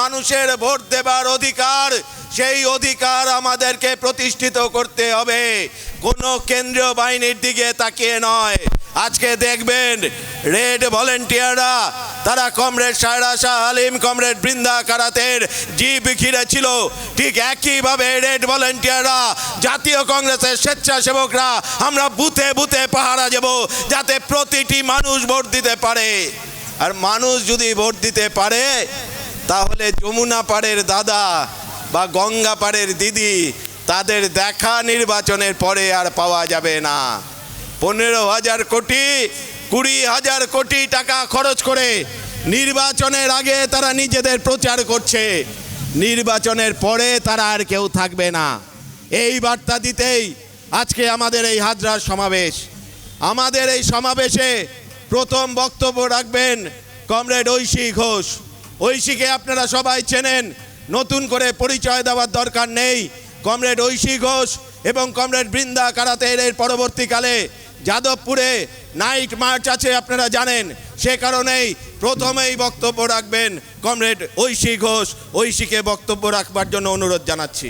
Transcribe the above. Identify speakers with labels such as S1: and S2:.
S1: মানুষের ভোট দেবার অধিকার, সেই অধিকার আমাদেরকে প্রতিষ্ঠিত করতে হবে। কোনো কেন্দ্রীয় বাহিনীর দিকে তাকিয়ে নয়। আজকে দেখবেন রেড ভলেন্টিয়াররা, তারা কমরেড সায়রা শাহ আলিম, কমরেড বৃন্দা কারাতের জিপ ঘিরে ছিল। ঠিক একইভাবে রেড ভলেন্টিয়াররা, জাতীয় কংগ্রেসের স্বেচ্ছাসেবকরা, আমরা বুথে বুথে পাহারা যাব যাতে প্রতিটি মানুষ ভোট দিতে পারে। আর মানুষ যদি ভোট দিতে পারে তাহলে যমুনা পাড়ের দাদা বা গঙ্গা পাড়ের দিদি তাদের দেখা নির্বাচনের পরে আর পাওয়া যাবে না। পনেরো হাজার কোটি, কুড়ি হাজার কোটি টাকা খরচ করে নির্বাচনের আগে তারা নিজেদের প্রচার করছে। নির্বাচনের পরে তারা আর কেউ থাকবে না। এই বার্তা দিতেই আজকে আমাদের এই হাজরার সমাবেশ। আমাদের এই সমাবেশে প্রথম বক্তব্য রাখবেন কমরেড ঐশী ঘোষ। ঐশীকে আপনারা সবাই চেনেন। নতুন করে পরিচয় দেওয়ার দরকার নেই। কমরেড ঐশী ঘোষ এবং কমরেড বৃন্দা কারাতের এর পরবর্তীকালে যাদবপুরে নাইট মার্চ আছে, আপনারা জানেন। সে কারণেই প্রথমেই বক্তব্য রাখবেন কমরেড ঐশী ঘোষ। ঐশীকে বক্তব্য রাখবার জন্য অনুরোধ জানাচ্ছি।